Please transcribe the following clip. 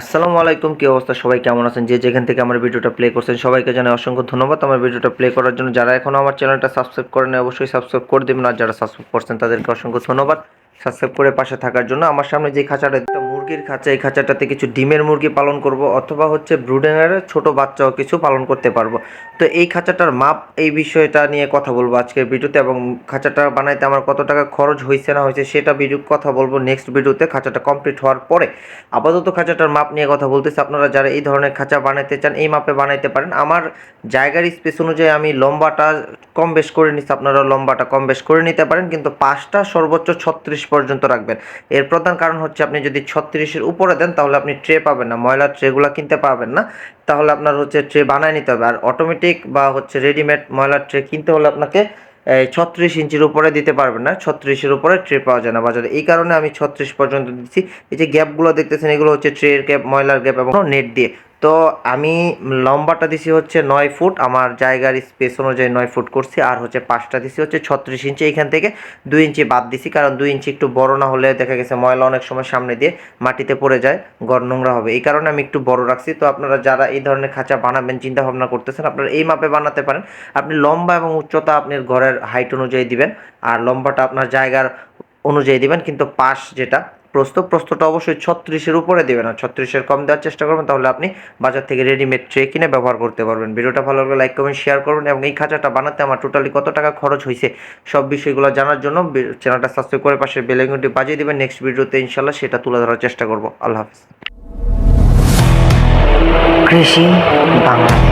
আসসালামু আলাইকুম, কি অবস্থা? সবাই কেমন আছেন? যে যেখান থেকে আমার ভিডিওটা প্লে করছেন, সবাইকে জানাই অসংখ্য ধন্যবাদ। আমার ভিডিওটা প্লে করার জন্য যারা এখনও আমার চ্যানেলটা সাবস্ক্রাইব করেন অবশ্যই সাবস্ক্রাইব করে দেবেন। আর যারা সাবস্ক্রাইব করছেন, তাদেরকে অসংখ্য ধন্যবাদ। সাবস্ক্রাইব করে পাশে থাকার জন্য আমার সামনে যে খাঁচাটা মুরগির খাঁচা এই খাঁচাটাতে কিছু ডিমের মুরগি পালন করব অথবা হচ্ছে ব্রুডেনের ছোট বাচ্চাও কিছু পালন করতে পারব। তো এই খাঁচাটার মাপ এই বিষয়টা নিয়ে কথা বলব আজকের ভিডিওতে এবং খাঁচাটা বানাইতে আমার কত টাকা খরচ হয়েছে না হয়েছে সেটা ভিডিও কথা বলব নেক্সট ভিডিওতে খাঁচাটা কমপ্লিট হওয়ার পরে। আপাতত খাঁচাটার মাপ নিয়ে কথা বলতেছি, আপনারা যারা এই ধরনের খাঁচা বানাইতে চান এই মাপে বানাইতে পারেন। আমার জায়গার স্পেস অনুযায়ী আমি লম্বাটা কম বেশ করে নিচ্ছি আপনারা লম্বাটা কম বেশ করে নিতে পারেন, কিন্তু পাঁচটা সর্বোচ্চ ছত্রিশ পর্যন্ত রাখবেন। এর প্রধান কারণ হচ্ছে আপনি যদি ছত্রিশের উপরে দেন, তাহলে আপনি ট্রে পাবেন না। ময়লার ট্রেগুলো কিনতে পারবেন না। তাহলে আপনার হচ্ছে ট্রে বানায় নিতে হবে। আর অটোমেটিক বা হচ্ছে রেডিমেড ময়লার ট্রে কিনতে হলে আপনাকে ছত্রিশ ইঞ্চির উপরে দিতে পারবেন না। ছত্রিশের উপরে ট্রে পাওয়া যায় না। বাজারে এই কারণে আমি ছত্রিশ পর্যন্ত দিচ্ছি, এই যে গ্যাপগুলো দেখতেছেন, এগুলো হচ্ছে ট্রের গ্যাপ ময়লার গ্যাপ এবং নেট দিয়ে। তো আমি লম্বাটা দিছি হচ্ছে নয় ফুট, আমার জায়গার স্পেস অনুযায়ী নয় ফুট করছি, আর হচ্ছে পাঁচটা দিছি হচ্ছে ছত্রিশ ইঞ্চি, এখান থেকে দুই ইঞ্চি বাদ দিছি, কারণ দুই ইঞ্চি একটু বড় না হলে দেখা গেছে ময়লা অনেক সময় সামনে দিয়ে মাটিতে পড়ে যায় গড় নোংরা হবে। এই কারণে আমি একটু বড় রাখছি। তো আপনারা যারা এই ধরনের খাঁচা বানাবেন চিন্তা ভাবনা করতেছেন, আপনারা এই মাপে বানাতে পারেন। আপনি লম্বা এবং উচ্চতা আপনার ঘরের হাইট অনুযায়ী দিবেন, আর লম্বাটা আপনার জায়গার অনুযায়ী দিবেন, কিন্তু পাশ যেটা প্রস্থ প্রস্থটা অবশ্যই ছত্রিশের উপরে দেবেন না ছত্রিশের কম দেওয়ার চেষ্টা করবেন, তাহলে আপনি বাজার থেকে রেডিমেড ট্রে কিনে ব্যবহার করতে পারবেন। ভিডিওটা ভালো লাগলে লাইক কমেন্ট শেয়ার করবেন এবং এই খাঁচাটা বানাতে আমার টোটালি কত টাকা খরচ হয়েছে সব বিষয়গুলো জানার জন্য চ্যানেলটা সাবস্ক্রাইব করে পাশে বেলাইকনটি বাজিয়ে দেবেন। নেক্সট ভিডিওতে ইনশাল্লাহ সেটা তুলে ধরার চেষ্টা করব। আল্লাহ হাফিজ। কৃষি বাংলাদেশ